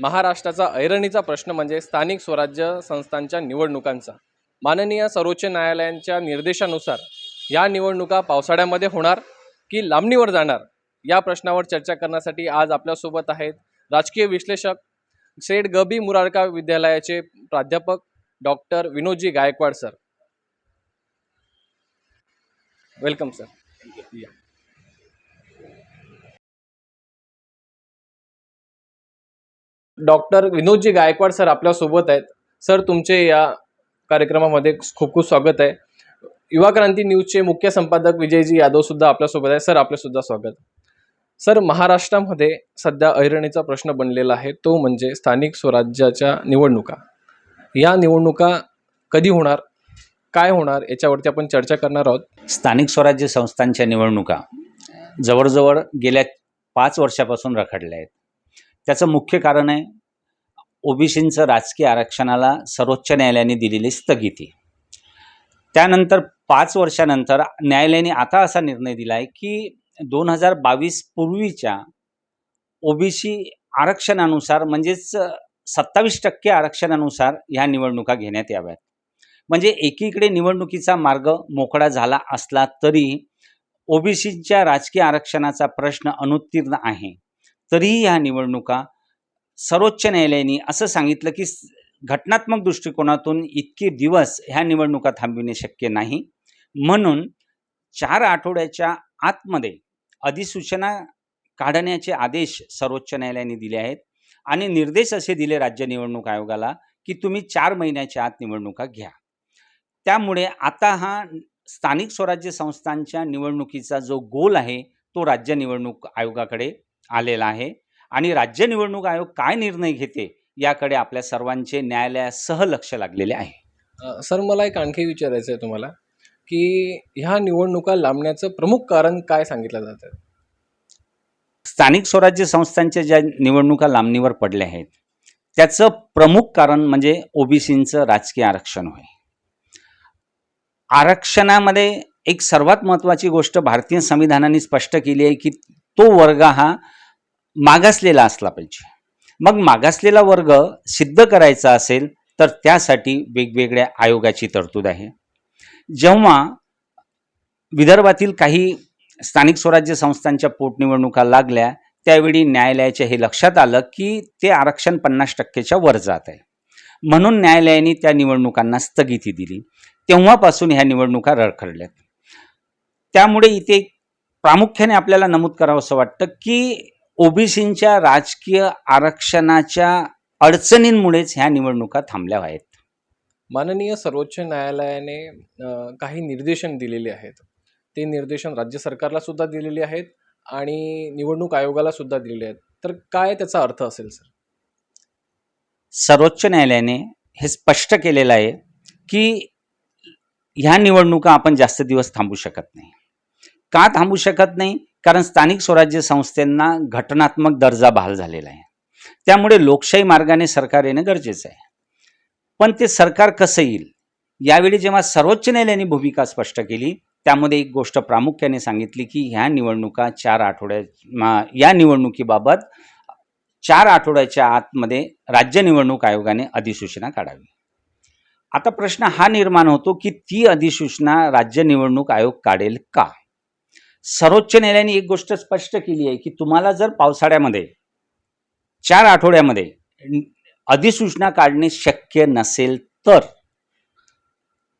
महाराष्ट्राचा ऐरणीचा प्रश्न म्हणजे स्थानिक स्वराज्य संस्थांच्या निवडणुकांचा. माननीय सर्वोच्च न्यायालयांच्या निर्देशानुसार या निवडणुका पावसाळ्यामध्ये होणार की लांबणीवर जाणार? या प्रश्नावर चर्चा करण्यासाठी आज आपल्यासोबत आहेत राजकीय विश्लेषक सेठ गबी मुरारका विद्यालयाचे प्राध्यापक doctor Vinodji Gaikwad sir. Welcome sir. या. डॉक्टर विनोदजी गायकवाड सर आपल्यासोबत आहेत. सर तुमचे या कार्यक्रमामध्ये खूप खूप स्वागत आहे. युवा क्रांती न्यूजचे मुख्य संपादक विजयजी यादव सुद्धा आपल्यासोबत आहे सर आपल्यासुद्धा स्वागत सर महाराष्ट्रामध्ये सध्या ऐरणीचा प्रश्न बनलेला आहे. तो म्हणजे स्थानिक स्वराज्याच्या निवडणुका. या निवडणुका कधी होणार? काय होणार? याच्यावरती आपण चर्चा करणार आहोत. स्थानिक स्वराज्य संस्थांच्या निवडणुका जवळजवळ गेल्या पाच वर्षापासून रखडल्या आहेत. त्याचं मुख्य कारण आहे ओबीसींचं राजकीय आरक्षणाला सर्वोच्च न्यायालयाने दिलेली स्थगिती. त्यानंतर पाच वर्षानंतर न्यायालयाने आता असा निर्णय दिला आहे की दोन हजार बावीस पूर्वीच्या ओबीसी आरक्षणानुसार म्हणजेच सत्तावीस टक्के आरक्षणानुसार ह्या निवडणुका घेण्यात याव्यात. म्हणजे एकीकडे निवडणुकीचा मार्ग मोकळा झाला असला तरी ओबीसीच्या राजकीय आरक्षणाचा प्रश्न अनुत्तीर्ण आहे. तरीही ह्या निवडणुका सर्वोच्च न्यायालयाने असं सांगितलं की घटनात्मक दृष्टिकोनातून इतके दिवस ह्या निवडणुका थांबविणे शक्य नाही. म्हणून चार आठवड्याच्या आतमध्ये अधिसूचना काढण्याचे आदेश सर्वोच्च न्यायालयाने दिले आहेत आणि निर्देश असे दिले राज्य निवडणूक आयोगाला की तुम्ही चार महिन्याच्या आत निवडणुका घ्या. त्यामुळे आता हा स्थानिक स्वराज्य संस्थांच्या निवडणुकीचा जो गोल आहे तो राज्य निवडणूक आयोगाकडे आलेला आहे. आणि राज्य निवडणूक आयोग काय निर्णय घेते याकडे आपल्या सर्वांचे न्यायालयासह लक्ष लागलेले आहे. सर मला एक आणखी विचारायचं आहे तुम्हाला की ह्या निवडणुका लांबण्याचं प्रमुख कारण काय सांगितलं जातं स्थानिक स्वराज्य संस्थांच्या ज्या निवडणुका लांबणीवर पडल्या आहेत त्याचं प्रमुख कारण म्हणजे ओबीसींचं राजकीय आरक्षण होय. आरक्षणामध्ये एक सर्वात महत्त्वाची गोष्ट भारतीय संविधानाने स्पष्ट केली आहे की तो वर्ग हा मागासलेला असला पाहिजे. मग मागासलेला वर्ग सिद्ध करायचा असेल तर त्यासाठी वेगवेगळ्या आयोगाची तरतूद आहे. जेव्हा विदर्भातील काही स्थानिक स्वराज्य संस्थांच्या पोटनिवडणुका लागल्या त्यावेळी न्यायालयाच्या हे लक्षात आलं की ते आरक्षण पन्नास टक्केच्या वर जात आहे. म्हणून न्यायालयाने त्या निवडणुकांना स्थगिती दिली. तेव्हापासून ह्या निवडणुका रखडल्यात. त्यामुळे इथे प्रामुख्याने आपल्याला नमूद करावं असं वाटतं की ओबीसींच्या राजकीय आरक्षणाच्या अडचणींमुळेच ह्या निवडणुका थांबल्या आहेत. माननीय सर्वोच्च न्यायालयाने काही निर्देशन दिलेले आहेत. ते निर्देशन राज्य सरकारला सुद्धा दिलेले आहेत आणि निवडणूक आयोगाला सुद्धा दिलेले आहेत. तर काय त्याचा अर्थ असेल सर? सर्वोच्च न्यायालयाने हे स्पष्ट केलेलं आहे की ह्या निवडणुका आपण जास्त दिवस थांबू शकत नाही. का थांबू शकत नाही? कारण स्थानिक स्वराज्य संस्थांना घटनात्मक दर्जा बहाल झालेला आहे. त्यामुळे लोकशाही मार्गाने सरकार येणं गरजेचं आहे. पण ते सरकार कसं येईल? यावेळी जेव्हा सर्वोच्च न्यायालयाने भूमिका स्पष्ट केली त्यामध्ये एक गोष्ट प्रामुख्याने सांगितली की ह्या निवडणुका चार आठवड्या या निवडणुकीबाबत चार आठवड्याच्या आतमध्ये राज्य निवडणूक आयोगाने अधिसूचना काढावी. आता प्रश्न हा निर्माण होतो की ती अधिसूचना राज्य निवडणूक आयोग काढेल का? सर्वोच्च न्यायालयाने एक गोष्ट स्पष्ट केली आहे की तुम्हाला जर पावसाळ्यामध्ये चार आठवड्यामध्ये अधिसूचना काढणे शक्य नसेल तर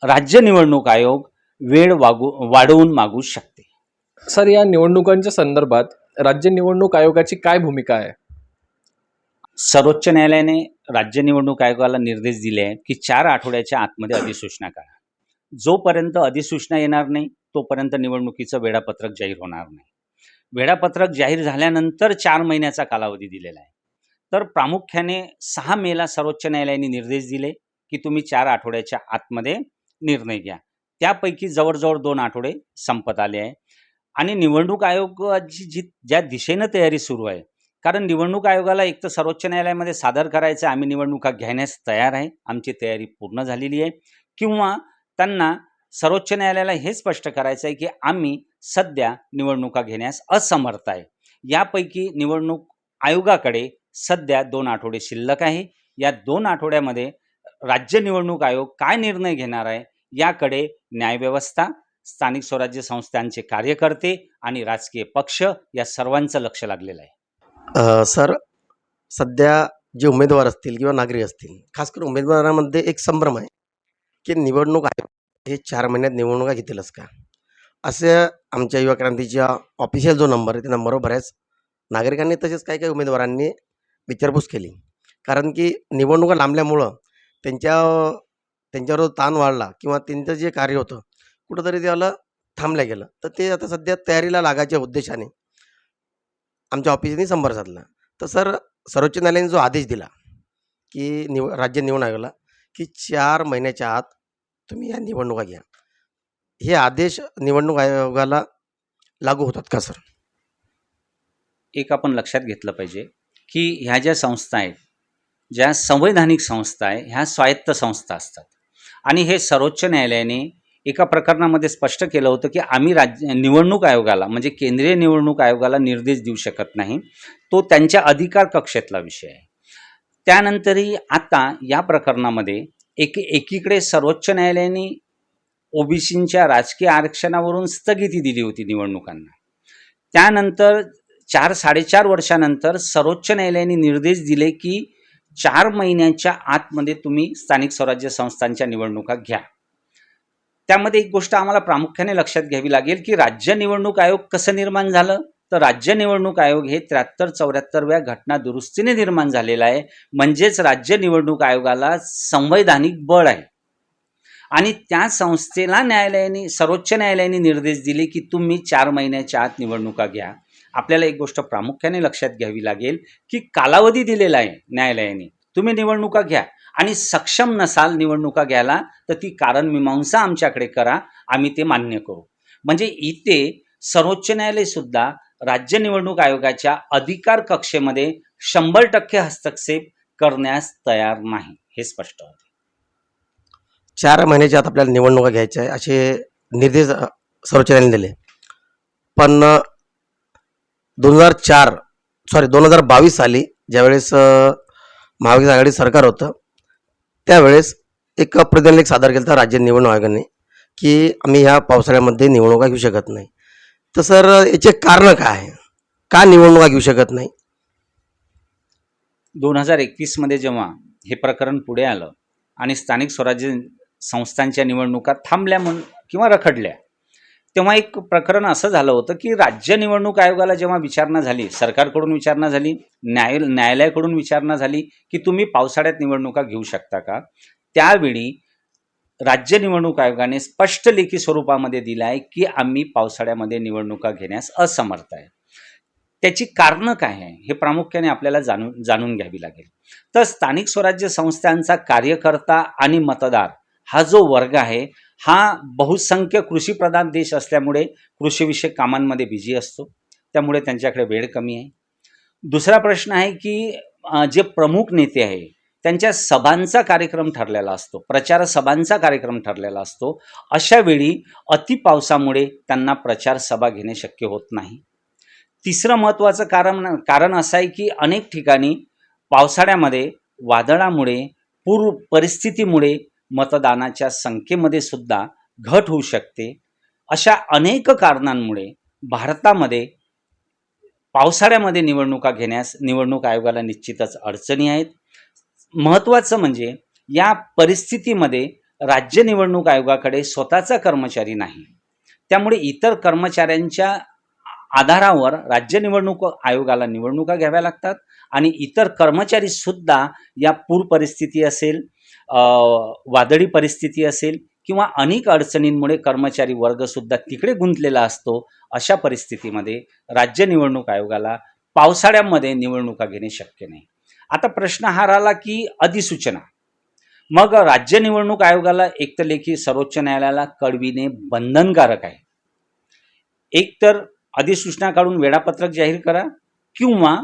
राज्य निवडणूक आयोग वेळ वागू वाढवून मागू शकते. सर या निवडणुकांच्या संदर्भात राज्य निवडणूक आयोगाची काय भूमिका आहे? सर्वोच्च न्यायालयाने राज्य निवडणूक आयोगाला निर्देश दिले आहेत की चार आठवड्याच्या आतमध्ये अधिसूचना काढा. जोपर्यंत अधिसूचना येणार नाही तोपर्यंत निवडणुकीचं वेळापत्रक जाहीर होणार नाही. वेळापत्रक जाहीर झाल्यानंतर चार महिन्याचा कालावधी दिलेला आहे. तर प्रामुख्याने सहा मेला सर्वोच्च न्यायालयाने निर्देश दिले की तुम्ही चार आठवड्याच्या आतमध्ये निर्णय घ्या. त्यापैकी जवळजवळ दोन आठवडे संपत आले आहे आणि निवडणूक आयोगाची जी ज्या दिशेनं तयारी सुरू आहे कारण निवडणूक आयोगाला एक तर सर्वोच्च न्यायालयामध्ये सादर करायचं आहे, आम्ही निवडणुका घेण्यास तयार आहे आमची तयारी पूर्ण झालेली आहे किंवा त्यांना सर्वोच्च न्यायालयाला हे स्पष्ट करायचं आहे की आम्ही सध्या निवडणुका घेण्यास असमर्थ आहे. यापैकी निवडणूक आयोगाकडे सध्या दोन आठवडे शिल्लक आहे. या दोन आठवड्यामध्ये राज्य निवडणूक आयोग काय निर्णय घेणार आहे याकडे न्यायव्यवस्था स्थानिक स्वराज्य संस्थांचे कार्यकर्ते आणि राजकीय पक्ष या सर्वांचं लक्ष लागलेलं आहे. सर सध्या जे उमेदवार असतील किंवा नागरिक असतील खास करून उमेदवारामध्ये एक संभ्रम आहे की निवडणूक आयोग हे चार महिन्यात निवडणुका घेतीलच का? असं आमच्या युवा क्रांतीच्या ऑफिशियल जो नंबर आहे त्या नंबरवर बऱ्याच नागरिकांनी तसेच काही काही उमेदवारांनी विचारपूस केली. कारण की निवडणुका लांबल्यामुळं त्यांच्या त्यांच्यावर जो ताण वाढला किंवा त्यांचं जे कार्य होतं कुठंतरी त्याला थांबलं गेलं. तर ते आता सध्या तयारीला लागायच्या उद्देशाने आमच्या ऑफिसने संपर्क साधला. तर सर सर्वोच्च न्यायालयाने जो आदेश दिला की निव राज्य निवडून आयोगाला की चार महिन्याच्या आत तुम्ही या निवडणुका घ्या. हे आदेश निवडणूक आयोगाला लागू होतात का सर? एक आपण लक्षात घेतलं पाहिजे की ह्या ज्या संस्था आहेत ज्या संवैधानिक संस्था आहे ह्या स्वायत्त संस्था असतात. आणि हे सर्वोच्च न्यायालयाने एका प्रकरणामध्ये स्पष्ट केलं होतं की आम्ही राज्य निवडणूक आयोगाला म्हणजे केंद्रीय निवडणूक आयोगाला निर्देश देऊ शकत नाही. तो त्यांच्या अधिकार कक्षेतला विषय आहे. त्यानंतरही आता या प्रकरणामध्ये एक एकीकडे सर्वोच्च न्यायालयाने ओबीसींच्या राजकीय आरक्षणावरून स्थगिती दिली होती निवडणुकांना. त्यानंतर चार साडेचार वर्षानंतर सर्वोच्च न्यायालयाने निर्देश दिले की चार महिन्यांच्या आतमध्ये तुम्ही स्थानिक स्वराज्य संस्थांच्या निवडणुका घ्या. त्यामध्ये एक गोष्ट आम्हाला प्रामुख्याने लक्षात घ्यावी लागेल की राज्य निवडणूक आयोग कसं निर्माण झालं? तर राज्य निवडणूक आयोग हे त्र्याहत्तर चौऱ्याहत्तरव्या घटना दुरुस्तीने निर्माण झालेलं आहे. म्हणजेच राज्य निवडणूक आयोगाला संवैधानिक बळ आहे. आणि त्या संस्थेला न्यायालयाने सर्वोच्च न्यायालयाने निर्देश दिले की तुम्ही चार महिन्याच्या आत निवडणुका घ्या. आपल्याला एक गोष्ट प्रामुख्याने लक्षात घ्यावी लागेल की कालावधी दिलेला आहे न्यायालयाने. तुम्ही निवडणुका घ्या. आणि सक्षम नसाल निवडणुका घ्यायला तर ती कारण मीमांसा आमच्याकडे करा. आम्ही ते मान्य करू. म्हणजे इथे सर्वोच्च न्यायालय सुद्धा राज्य निवडणूक आयोगाच्या अधिकार कक्षेमध्ये शंभर टक्के हस्तक्षेप करण्यास तयार नाही हे स्पष्ट होते. चार महिन्याच्या आत आपल्याला निवडणुका घ्यायच्या आहे असे निर्देश सर्वोच्च न्यायालयाने दिले. पण दोन हजार चार सॉरी दोन हजार बावीस साली ज्यावेळेस महाविकास आघाडी सरकार होतं त्यावेळेस एक प्रतिनिधी सादर केलं तर राज्य निवडणूक आयोगाने की आम्ही ह्या पावसाळ्यामध्ये निवडणुका घेऊ शकत नाही. तर सर याचे कारण काय? आहे का निवडणुका घेऊ शकत नाही? दोन हजार एकवीसमध्ये जेव्हा हे प्रकरण पुढे आलं आणि स्थानिक स्वराज्य संस्थांच्या निवडणुका थांबल्या म्हणून किंवा रखडल्या तेव्हा एक प्रकरण असं झालं होतं की राज्य निवडणूक आयोगाला जेव्हा विचारणा झाली सरकारकडून विचारणा झाली न्याय न्यायालयाकडून विचारणा झाली की तुम्ही पावसाळ्यात निवडणुका घेऊ शकता का? त्यावेळी राज्य निवडणूक आयोगाने स्पष्ट लेखी स्वरूपामध्ये दिलं आहे की आम्ही पावसाळ्यामध्ये निवडणुका घेण्यास असमर्थ आहे. त्याची कारणं काय आहे हे प्रामुख्याने आपल्याला जाणून जाणून घ्यावी लागेल. तर स्थानिक स्वराज्य संस्थांचा कार्यकर्ता आणि मतदार हा जो वर्ग आहे हा बहुसंख्य कृषीप्रधान देश असल्यामुळे कृषीविषयक कामांमध्ये बिझी असतो. त्यामुळे त्यांच्याकडे वेळ कमी आहे. दुसरा प्रश्न आहे की जे प्रमुख नेते आहे त्यांच्या सभांचा कार्यक्रम ठरलेला असतो प्रचार सभांचा कार्यक्रम ठरलेला असतो. अशा वेळी अतिपावसामुळे त्यांना प्रचार सभा घेणे शक्य होत नाही. तिसरं महत्त्वाचं कारण कारण असं आहे की अनेक ठिकाणी पावसाळ्यामध्ये वादळामुळे पूर परिस्थितीमुळे मतदानाच्या संख्येमध्ये सुद्धा घट होऊ शकते. अशा अनेक कारणांमुळे भारतामध्ये पावसाळ्यामध्ये निवडणुका घेण्यास निवडणूक आयोगाला निश्चितच अडचणी आहेत. महत्त्वाचं म्हणजे या परिस्थितीमध्ये राज्य निवडणूक आयोगाकडे स्वतःचा कर्मचारी नाही. त्यामुळे इतर कर्मचाऱ्यांच्या आधारावर राज्य निवडणूक आयोगाला निवडणुका घ्याव्या लागतात आणि इतर कर्मचारी सुद्धा या पूर परिस्थिती असेल वादळी परिस्थिती असेल किंवा अनेक अडचणींमुळे कर्मचारी वर्ग सुद्धा तिकडे गुंतलेला असतो अशा परिस्थितीमध्ये राज्य निवडणूक आयोगाला पावसाळ्यामध्ये निवडणुका घेणे शक्य नाही. आता प्रश्न हा राहिला की अधिसूचना. मग राज्य निवडणूक आयोगाला एकतर लेखी सर्वोच्च न्यायालयाला कळविणे बंधनकारक आहे. एकतर अधिसूचना काढून वेळापत्रक जाहीर करा किंवा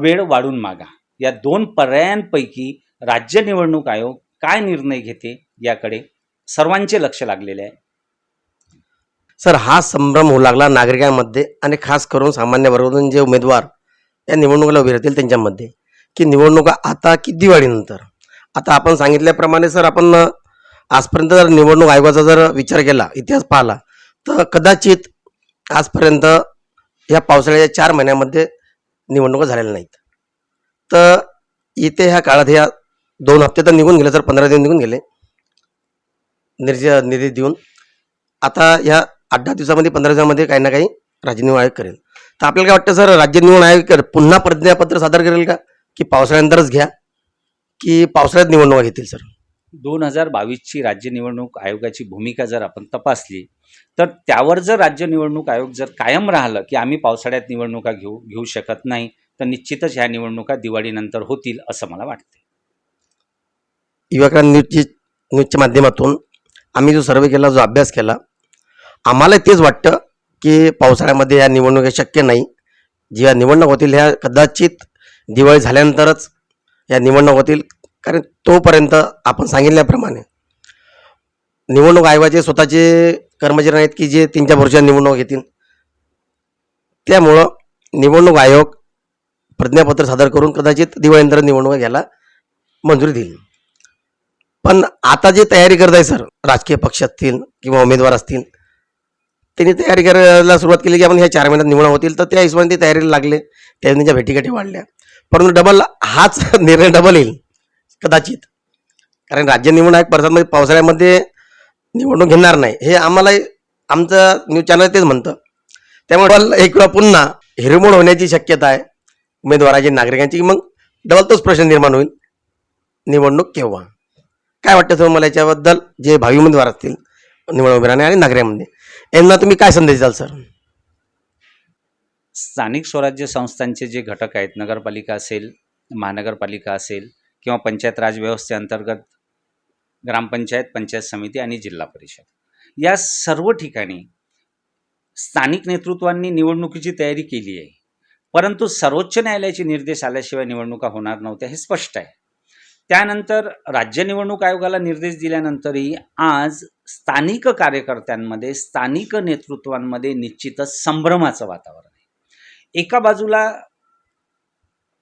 वेळ वाढून मागा. या दोन पर्यायांपैकी राज्य निवडणूक आयोग काय निर्णय घेते याकडे सर्वांचे लक्ष लागलेले आहे. सर हा संभ्रम होऊ लागला नागरिकांमध्ये आणि खास करून सामान्य वर्गातून जे उमेदवार या निवडणुकीला उभे राहतील त्यांच्यामध्ये. की निवडणुका आता की दिवाळीनंतर? आता आपण सांगितल्याप्रमाणे सर आपण आजपर्यंत जर निवडणूक आयोगाचा जर विचार केला इतिहास पाहिला तर कदाचित आजपर्यंत या पावसाळ्याच्या चार महिन्यामध्ये निवडणुका झालेल्या नाहीत. तर इथे ह्या काळात ह्या दोन हप्ते तर निघून गेले सर पंधरा दिवस निघून गेले. निर्ज निधी देऊन. आता ह्या आठ दहा दिवसामध्ये पंधरा दिवसामध्ये काही ना काही राज्य निवडणूक आयोग करेल. तर आपल्याला काय वाटतं सर राज्य निवडणूक आयोग कर- पुन्हा प्रतिज्ञापत्र सादर करेल का? की पावसाळ्यानंतरच घ्या की पावसाळ्यात निवडणुका घेतील सर. दोन हजार बावीसची राज्य निवडणूक आयोगाची भूमिका जर आपण तपासली तर त्यावर जर राज्य निवडणूक आयोग जर कायम राहिलं की आम्ही पावसाळ्यात निवडणुका घेऊ घेऊ शकत नाही तर निश्चितच ह्या निवडणुका दिवाळीनंतर होतील असं मला वाटते युवकांनी न्यूजची न्यूजच्या माध्यमातून आम्ही जो सर्वे केला जो अभ्यास केला आम्हाला तेच वाटतं की पावसाळ्यामध्ये या निवडणुका शक्य नाही. ज्या निवडणूक होतील ह्या कदाचित दिवाळी झाल्यानंतरच या निवडणूक होतील. कारण तोपर्यंत आपण सांगितल्याप्रमाणे निवडणूक आयोगाचे स्वतःचे कर्मचारी आहेत की जे तीन चार वर्षात निवडणूक घेतील. त्यामुळं निवडणूक आयोग प्रज्ञापत्र सादर करून कदाचित दिवाळीनंतर निवडणूक घ्यायला मंजुरी देईल. पण आता जे तयारी करत आहे सर राजकीय पक्ष असतील किंवा उमेदवार असतील त्यांनी तयारी करायला सुरुवात केली की आपण ह्या चार महिन्यात निवडणूक होतील तर त्या हिशोबाने ते तयारीला लागले. त्या त्यांच्या भेटीगाठी वाढल्या. परंतु डबल हाच निर्णय डबल येईल कदाचित. कारण राज्य निवडणूक आयोग परिषदमध्ये पावसाळ्यामध्ये निवडणूक घेणार नाही. हे आम्हाला आमचं न्यूज चॅनल तेच म्हणतं. त्यामुळे डबल एक वेळा पुन्हा हिरमोड होण्याची शक्यता आहे. उमेदवाराची नागरिकांची मग डबल तोच प्रश्न निर्माण होईल. निवडणूक केव्हा? काय वाटतं सर मला याच्याबद्दल? जे भावी उमेदवार असतील निवडणूक आणि नागरिकांमध्ये. यांना तुम्ही काय संदेश द्याल सर? स्थानिक स्वराज्य संस्थांचे जे घटक आहेत नगरपालिका असेल महानगरपालिका असेल किंवा पंचायत राज व्यवस्थेअंतर्गत ग्रामपंचायत पंचायत समिती आणि जिल्हा परिषद. या सर्व ठिकाणी स्थानिक नेतृत्वांनी निवडणुकीची तयारी केली आहे. परंतु सर्वोच्च न्यायालयाचे निर्देश आल्याशिवाय निवडणुका होणार नव्हत्या हे स्पष्ट आहे. त्यानंतर राज्य निवडणूक आयोगाला निर्देश दिल्यानंतरही आज स्थानिक कार्यकर्त्यांमध्ये स्थानिक नेतृत्वांमध्ये निश्चितच संभ्रमाचं वातावरण एका बाजूला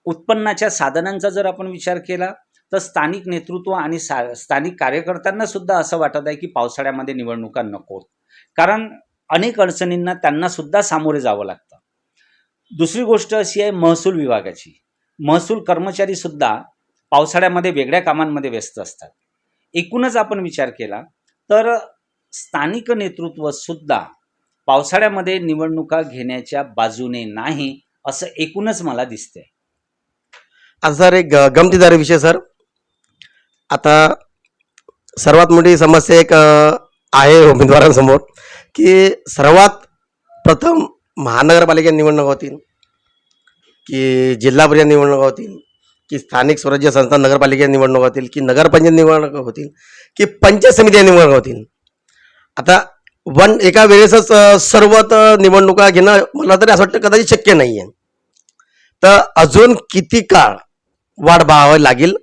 उत्पन्नाच्या साधनांचा जर आपण विचार केला तर स्थानिक नेतृत्व आणि सा स्थानिक कार्यकर्त्यांना सुद्धा असं वाटत आहे की पावसाळ्यामध्ये निवडणुका नकोत कारण अनेक अडचणींना त्यांना सुद्धा सामोरे जावं लागतं. दुसरी गोष्ट अशी आहे महसूल विभागाची. महसूल कर्मचारी सुद्धा पावसाळ्यामध्ये वेगळ्या कामांमध्ये व्यस्त असतात. एकूणच आपण विचार केला तर स्थानिक नेतृत्व सुद्धा पावसाळ्यामध्ये निवडणुका घेण्याच्या बाजूने नाही असं एकूणच मला दिसतंय. आता सर एक ग- गमतीदार विषय सर. आता सर्वात मोठी समस्या एक आहे उमेदवारांसमोर की सर्वात प्रथम महानगरपालिका निवडणुका होतील की जिल्हा परिषद होतील की स्थानिक स्वराज्य संस्था नगरपालिका निवडणुका होतील की नगरपंचायत निवडणुका होतील की पंचायत समित्या निवडणूक होतील. आता वन एका वेळेसच सर्वत सर्व तर निवडणुका घेणं मला तरी असं वाटतं कदाचित शक्य नाही आहे तर अजून किती काळ वाट पाहावी लागेल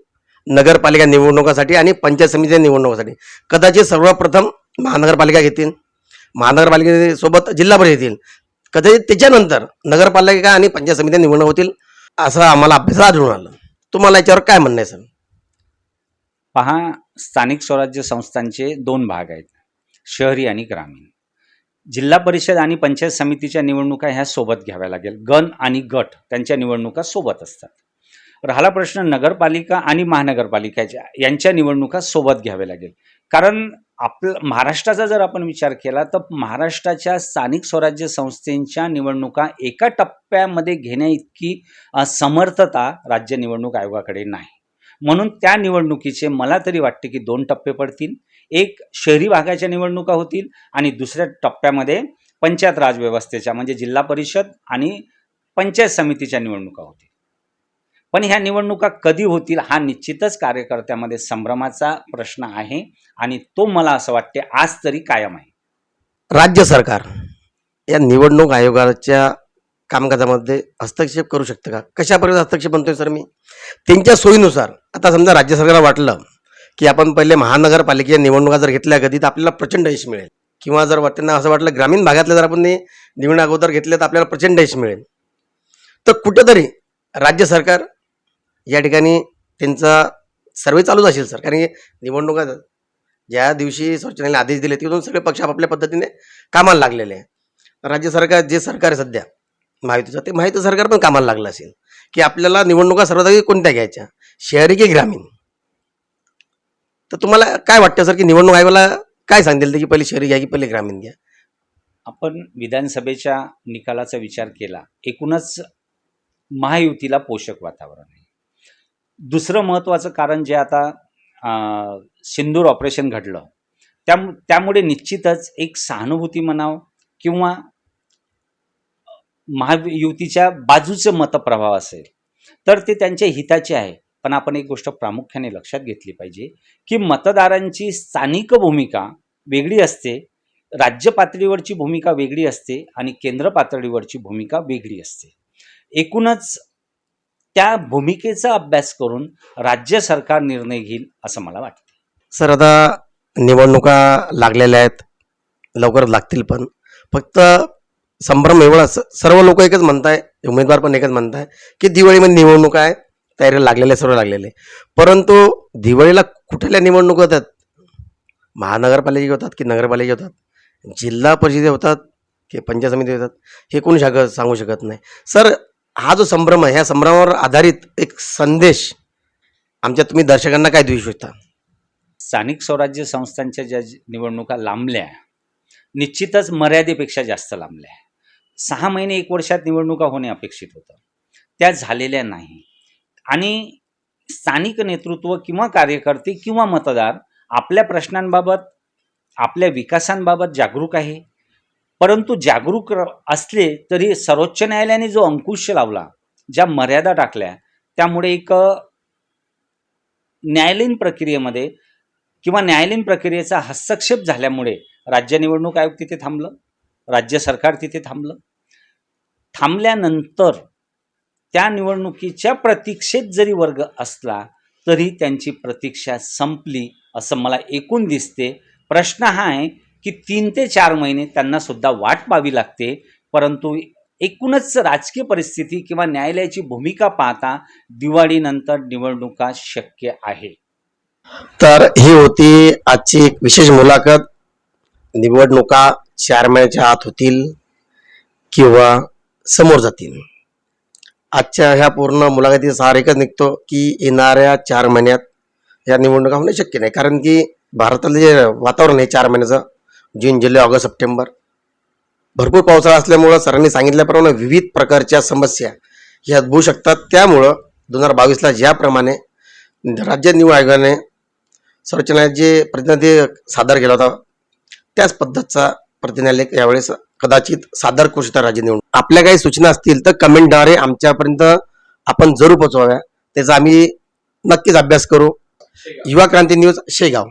नगरपालिका निवडणुकासाठी आणि पंचायत समिती निवडणुकासाठी? कदाचित सर्वप्रथम महानगरपालिका घेतील महानगरपालिकेसोबत जिल्हा परिषद येतील. कदाचित त्याच्यानंतर नगरपालिका आणि पंचायत समित्या निवडणूक होतील असं आम्हाला अभ्यास आढळून आलं. तुम्हाला याच्यावर काय म्हणणं आहे सर? पहा स्थानिक स्वराज्य संस्थांचे दोन भाग आहेत. शहरी आणि ग्रामीण. जिल्हा परिषद आणि पंचायत समितीच्या निवडणुका ह्या सोबत घ्याव्या लागेल. गण आणि गट त्यांच्या निवडणुका सोबत असतात. राहिला प्रश्न नगरपालिका आणि महानगरपालिकाच्या यांच्या निवडणुका सोबत घ्याव्या लागेल. कारण आपलं महाराष्ट्राचा जर आपण विचार केला तर महाराष्ट्राच्या स्थानिक स्वराज्य संस्थेच्या निवडणुका एका टप्प्यामध्ये घेण्याइतकी समर्थता राज्य निवडणूक आयोगाकडे नाही. म्हणून त्या निवडणुकीचे मला तरी वाटते की दोन टप्पे पडतील. एक शहरी भागाच्या निवडणुका होतील आणि दुसऱ्या टप्प्यामध्ये पंचायत राज व्यवस्थेच्या म्हणजे जिल्हा परिषद आणि पंचायत समितीच्या निवडणुका होतील. पण ह्या निवडणुका कधी होतील हा निश्चितच कार्यकर्त्यामध्ये संभ्रमाचा प्रश्न आहे आणि तो मला असं वाटते आज तरी कायम आहे. राज्य सरकार या निवडणूक आयोगाच्या कामकाजामध्ये हस्तक्षेप करू शकतं का? कशापर्यंत हस्तक्षेप म्हणतोय सर मी? त्यांच्या सोयीनुसार आता समजा राज्य सरकारला वाटलं की आपण पहिले महानगरपालिकेच्या निवडणुका जर घेतल्या कधी तर आपल्याला प्रचंड यश मिळेल. किंवा जर वाट- त्यांना असं वाटलं ग्रामीण भागातल्या जर आपण ते निवडणूक अगोदर घेतले तर आपल्याला प्रचंड यश मिळेल. तर कुठंतरी राज्य सरकार या ठिकाणी त्यांचा सर्वे चालूच असेल सर. कारण की निवडणुका ज्या दिवशी सर्वोच्च आदेश दिले तिथून सगळे पक्ष आपापल्या पद्धतीने कामाला लागलेले आहे राज्य सरकार जे सरकार आहे सध्या महायुतीचं ते महायुती सरकार पण कामाला लागलं असेल. की आपल्याला निवडणुका सर्वात कोणत्या घ्यायच्या? शहरी की ग्रामीण? तर तुम्हाला काय वाटतं सर की निवडणूक आयोगाला काय सांगतील? की पहिले शहरी घ्या की पहिले ग्रामीण घ्या? आपण विधानसभेच्या निकालाचा विचार केला एकूणच महायुतीला पोषक वातावरण आहे. दुसरं महत्त्वाचं कारण जे आता सिंदूर ऑपरेशन घडलं त्या त्यामुळे निश्चितच एक सहानुभूती म्हणावं किंवा महायुतीच्या बाजूचं मतप्रभाव असेल तर ते त्यांच्या हिताचे आहे. पण आपण एक गोष्ट प्रामुख्याने लक्षात घेतली पाहिजे की मतदारांची स्थानिक भूमिका वेगळी असते राज्य पातळीवरची भूमिका वेगळी असते आणि केंद्र पातळीवरची भूमिका वेगळी असते. एकूणच त्या भूमिकेचा अभ्यास करून राज्य सरकार निर्णय घेईल असं मला वाटतं. सर आता निवडणुका लागलेल्या आहेत लवकरच लागतील पण. फक्त संभ्रम एवढा सर्व लोक एकच म्हणताय उमेदवार पण एकच म्हणताय की दिवाळीमध्ये निवडणूक आहे तयारीला लागलेले सर्व लागलेले. परंतु दिवाळीला कुठल्या निवडणुका होतात? महानगरपालिका होतात की नगरपालिका होतात? जिल्हा परिषदे होतात की पंचायत समिती होतात? हे कोणी शाग सांगू शकत नाही. सर हा जो संभ्रम आहे ह्या संभ्रमावर आधारित एक संदेश आमच्या तुम्ही दर्शकांना काय देऊ शकता? स्थानिक स्वराज्य संस्थांच्या ज्या निवडणुका लांबल्या निश्चितच मर्यादेपेक्षा जास्त लांबल्या. सहा महिने एक वर्षात निवडणुका होणे अपेक्षित होतं. त्या झालेल्या नाही. आणि स्थानिक नेतृत्व किंवा कार्यकर्ते किंवा मतदार आपल्या प्रश्नांबाबत आपल्या विकासांबाबत जागरूक आहे. परंतु जागरूक असले तरी सर्वोच्च न्यायालयाने जो अंकुश लावला ज्या मर्यादा टाकल्या त्यामुळे एक न्यायालयीन प्रक्रियेमध्ये किंवा न्यायालयीन प्रक्रियेचा हस्तक्षेप झाल्यामुळे राज्य निवडणूक आयोग तिथे थांबलं राज्य सरकार तिथे थांबलं. थांबल्यानंतर त्या निवडणुकीच्या प्रतीक्षेत जरी वर्ग असला तरी त्यांची प्रतीक्षा संपली असं मला एकूण दिसते. प्रश्न हा आहे की तीन ते चार महिने त्यांना सुद्धा वाट पाहावी लागते परंतु एकूणच राजकीय परिस्थिती किंवा न्यायालयाची भूमिका पाहता दिवाळीनंतर निवडणुका शक्य आहे. तर ही होती आजची एक विशेष मुलाखत. निवडणुका चार महिन्याच्या आत होतील किंवा समोर जातील. आजच्या ह्या पूर्ण मुलाखतीचा सार एकच निघतो की येणाऱ्या चार महिन्यात या निवडणुका होणे शक्य नाही. कारण की भारतातलं जे वातावरण आहे चार महिन्याचं जून जुलै ऑगस्ट सप्टेंबर भरपूर पावसाळा असल्यामुळं सरांनी सांगितल्याप्रमाणे विविध प्रकारच्या समस्या ह्या उद्भवू शकतात. त्यामुळं दोन हजार बावीसला ज्याप्रमाणे राज्य निवड आयोगाने सर्वोच्च न्यायालयात जे प्रतिनिधी सादर केला होता त्याच पद्धतीचा प्रतिनिधी यावेळेस कदाचित सादर करू शकतात राज्य निवडणूक आपल्या काही सूचना असतील तर कमेंटद्वारे आमच्यापर्यंत आपण जरूर पोहोचवाव्या. त्याचा आम्ही नक्कीच अभ्यास करू. युवा क्रांती न्यूज शेगाव.